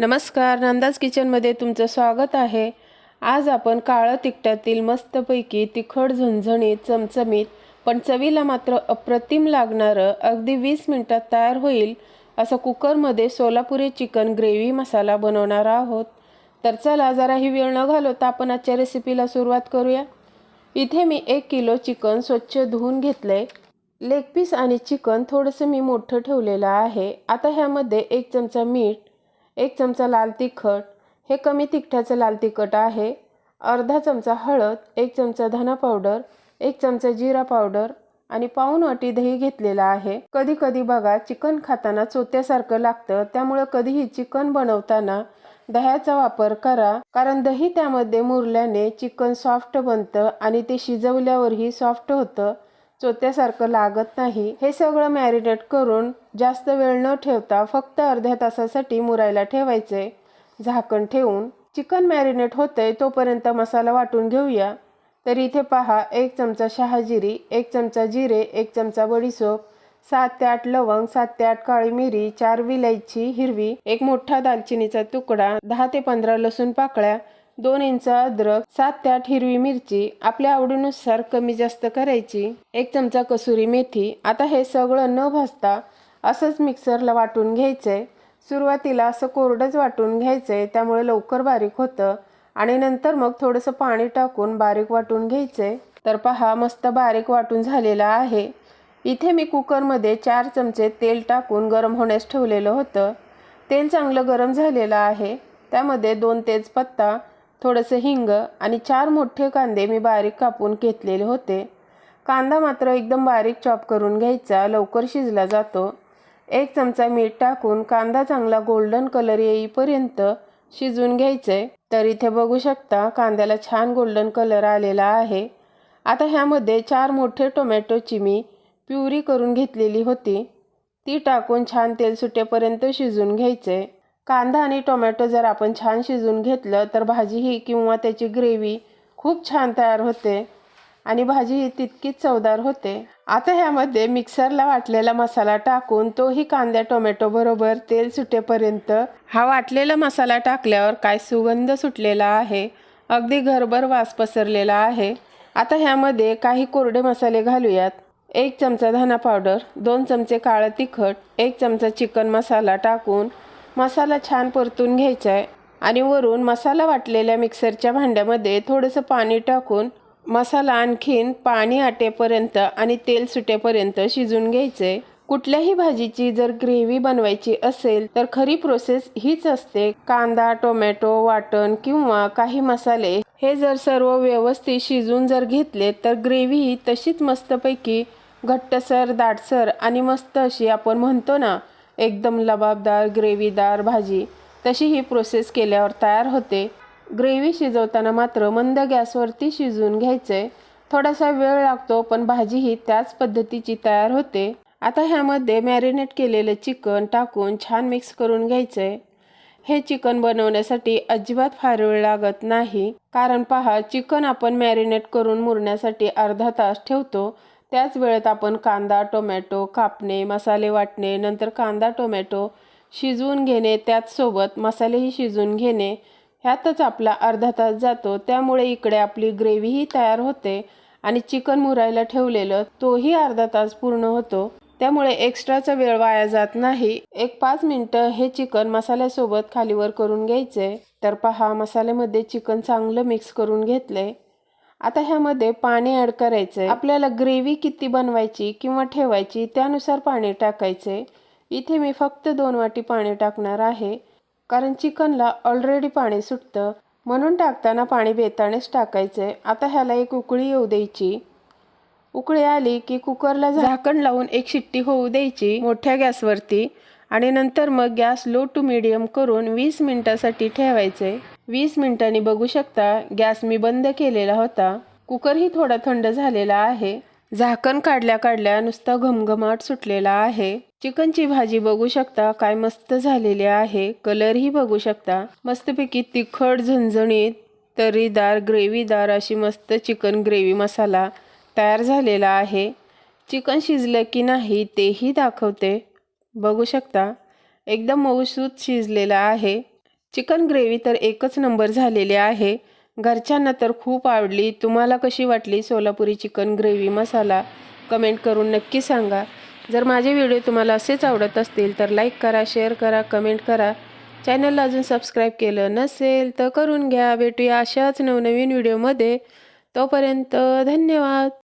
नमस्कार नंदाज किचनमध्ये तुमचं स्वागत आहे. आज आपण काळं तिखटातील मस्तपैकी तिखट झणझणीत चमचमीत पण चवीला मात्र अप्रतिम लागणारं अगदी वीस मिनटात तयार होईल असं कुकरमध्ये सोलापुरी चिकन ग्रेव्ही मसाला बनवणार आहोत. तर चला जराही वेळ न घालवता आपण आजच्या रेसिपीला सुरुवात करूया. इथे मी एक किलो चिकन स्वच्छ धुवून घेतलं आहे लेग पीस आणि चिकन थोडंसं मी मोठं ठेवलेलं आहे. आता ह्यामध्ये एक चमचा मीठ एक चमचा लाल तिखट हे कमी तिखटाचं लाल तिखट आहे. अर्धा चमचा हळद एक चमचा धना पावडर एक चमचा जिरा पावडर आणि पाऊन वाटी दही घेतलेला आहे. कधी कधी बघा चिकन खाताना चोत्यासारखं लागतं त्यामुळं कधीही चिकन बनवताना दह्याचा वापर करा. कारण दही त्यामध्ये मुरल्याने चिकन सॉफ्ट बनतं आणि ते शिजवल्यावरही सॉफ्ट होतं. चोत्यासारखं लागत नाही. हे सगळं मॅरिनेट करून जास्त वेळ न ठेवता फक्त अर्ध्या तासासाठी मुरायला ठेवायचे. झाकण ठेवून चिकन मॅरिनेट होतंय तोपर्यंत मसाला वाटून घेऊया. तर इथे पहा एक चमचा शहाजिरी एक चमचा जिरे एक चमचा बडीसोप सात ते आठ लवंग सात ते आठ काळी मिरी चार विलायची हिरवी एक मोठा दालचिनीचा तुकडा दहा ते पंधरा लसूण पाकळ्या दोन इंच अद्रक सात ते आठ हिरवी मिरची आपल्या आवडीनुसार कमी जास्त करायची एक चमचा कसुरी मेथी. आता हे सगळं न भाजता असंच मिक्सरला वाटून घ्यायचंय. सुरुवातीला असं कोरडंच वाटून घ्यायचंय त्यामुळे लवकर बारीक होतं. आणि नंतर मग थोडंसं पाणी टाकून बारीक वाटून घ्यायचंय. तर पहा मस्त बारीक वाटून झालेला आहे. इथे मी कुकरमध्ये चार चमचे तेल टाकून गरम होण्यास ठेवलेलं होतं. तेल चांगलं गरम झालेलं आहे. त्यामध्ये दोन तेजपत्ता थोडंसं हिंग आणि चार मोठे कांदे मी बारीक कापून घेतलेले होते. कांदा मात्र एकदम बारीक चॉप करून घ्यायचा लवकर शिजला जातो. एक चमचा मीठ टाकून कांदा चांगला गोल्डन कलर येईपर्यंत शिजून घ्यायचे. तर इथे बघू शकता कांद्याला छान गोल्डन कलर आलेला आहे. आता ह्यामध्ये चार मोठे टोमॅटोची मी प्युरी करून घेतलेली होती. ती टाकून छान तेल सुटेपर्यंत शिजून घ्यायचे. कांदा आणि टोमॅटो जर आपण छान शिजून घेतलं तर भाजी ही किंवा त्याची ग्रेव्ही खूप छान तयार होते आणि भाजी ही तितकीच चवदार होते. आता ह्यामध्ये मिक्सरला वाटलेला मसाला टाकून तोही कांद्या टोमॅटो बरोबर तेल सुटेपर्यंत. हा वाटलेला मसाला टाकल्यावर काय सुगंध सुटलेला आहे? अगदी घरभर वास पसरलेला आहे. आता ह्यामध्ये काही कोरडे मसाले घालूयात. एक चमचा धना पावडर दोन चमचे काळं तिखट एक चमचा चिकन मसाला टाकून मसाला छान परतून घ्यायचा आहे आणि वरून मसाला वाटलेल्या मिक्सरच्या भांड्यामध्ये थोडंसं पाणी टाकून मसाला आणखीन पाणी आटेपर्यंत आणि तेल सुटेपर्यंत शिजून घ्यायचे कुठल्याही भाजीची जर ग्रेव्ही बनवायची असेल तर खरी प्रोसेस हीच असते. कांदा टोमॅटो वाटण किंवा काही मसाले हे जर सर्व व्यवस्थित शिजून जर घेतले तर ग्रेव्ही ही तशीच मस्तपैकी घट्टसर दाटसर आणि मस्त अशी आपण म्हणतो ना एकदम लबाबदार ग्रेव्हीदार भाजी. तशी ही प्रोसेस केल्यावर तयार होते. ग्रेव्ही शिजवताना मात्र मंद गॅसवरती शिजवून घ्यायचे. थोडासा वेळ लागतो पण भाजी ही त्याच पद्धतीची तयार होते. आता ह्यामध्ये मॅरिनेट केलेलं चिकन टाकून छान मिक्स करून घ्यायचंय हे चिकन बनवण्यासाठी अजिबात फार वेळ लागत नाही. कारण पहा चिकन आपण मॅरिनेट करून मुरण्यासाठी अर्धा तास ठेवतो. त्याच वेळेत आपण कांदा टोमॅटो कापणे मसाले वाटणे नंतर कांदा टोमॅटो शिजवून घेणे त्याचसोबत मसालेही शिजवून घेणे. ह्यातच आपला अर्धा तास जातो. त्यामुळे इकडे आपली ग्रेव्हीही तयार होते आणि चिकन मुरायला ठेवलेलं तोही अर्धा तास पूर्ण होतो. त्यामुळे एक्स्ट्राचा वेळ वाया जात नाही. एक पाच मिनटं हे चिकन मसाल्यासोबत खालीवर करून घ्यायचे. तर पहा मसाल्यामध्ये चिकन चांगलं मिक्स करून घेतलंय. आता ह्यामध्ये पाणी ॲड करायचंय. आपल्याला ग्रेव्ही किती बनवायची किंवा ठेवायची त्यानुसार पाणी टाकायचे इथे मी फक्त दोन वाटी पाणी टाकणार आहे. कारण चिकनला ऑलरेडी पाणी सुटतं. म्हणून टाकताना पाणी बेतानेच टाकायचे आता ह्याला एक उकळी येऊ द्यायची. उकळी आली की कुकरला झाकण लावून एक शिट्टी होऊ द्यायची मोठ्या गॅसवरती. आणि नंतर मग गॅस लो टू मिडियम करून वीस मिनिटासाठी ठेवायचे वीस मिनिटांनी बघू शकता गॅस मी बंद केलेला होता. कुकरही थोडा थंड झालेला आहे. झाकण काढल्या काढल्या नुसता घमघमाट सुटलेला आहे. चिकनची भाजी बघू शकता काय मस्त झालेली आहे. कलरही बघू शकता. मस्तपैकी तिखट झणझणीत तरीदार ग्रेव्हीदार अशी मस्त चिकन ग्रेव्ही मसाला तयार झालेला आहे. चिकन शिजलं की नाही तेही दाखवते. बघू शकता. एकदम मऊसूत शिजलेलं आहे. चिकन ग्रेव्ही तर एकच नंबर झालेली आहे. घरच्यांना तर खूप आवडली. तुम्हाला कशी वाटली Solapuri chicken gravy masala? Comment करून नक्की सांगा. जर माझे व्हिडिओ तुम्हाला असेच आवडत असतील तर लाईक करा शेअर करा कमेंट करा. चॅनलला अजून सबस्क्राईब केलं नसेल तर करून घ्या. भेटूया अशाच नवनवीन व्हिडिओमध्ये. तोपर्यंत धन्यवाद.